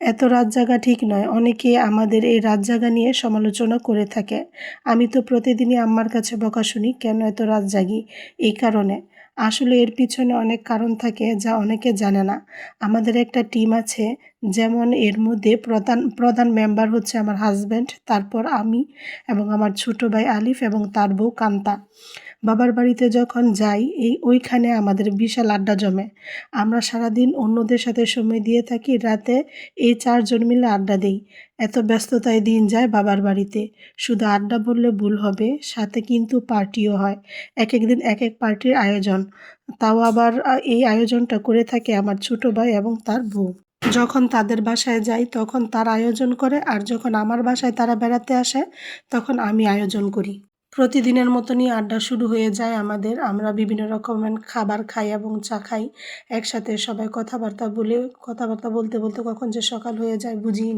এত রাত জাগা ঠিক নয়। অনেকে আমাদের এই রাত জাগা নিয়ে সমালোচনা করে থাকে। আমি তো প্রতিদিনই আম্মার কাছে বকা শুনি, কেন এত রাত জাগি এই কারণে। আসলে এর পিছনে অনেক কারণ থাকে যা অনেকে জানে না। আমাদের একটা টিম আছে যেমন এর মধ্যে প্রধান প্রধান মেম্বার হচ্ছে আমার হাজব্যান্ড তারপর আমি এবং আমার ছোট ভাই আলিফ এবং তার বউ কান্তা। বাবার বাড়িতে যখন যাই, এই ওইখানে আমাদের বিশাল আড্ডা জমে। আমরা সারাদিন অন্যদের সাথে সময় দিয়ে থাকি, রাতে এই চারজন মিলে আড্ডা দিই। এত ব্যস্ততায় দিন যায় বাবার বাড়িতে। শুধু আড্ডা বললে ভুল হবে, সাথে কিন্তু পার্টিও হয়। এক এক দিন এক এক পার্টির আয়োজন। তাও আবার এই আয়োজনটা করে থাকে আমার ছোট ভাই এবং তার বউ। যখন তাদের বাসায় যাই, তখন তারা আয়োজন করে আর যখন আমার বাসায় তারা বেড়াতে আসে, তখন আমি আয়োজন করি। প্রতিদিনের মতনই আড্ডা শুরু হয়ে যায় আমাদের। আমরা বিভিন্ন রকমের খাবার খাই এবং চা খাই। একসাথে সবাই কথাবার্তা বলে, কথাবার্তা বলতে বলতে কখন যে সকাল হয়ে যায় বুঝিই না।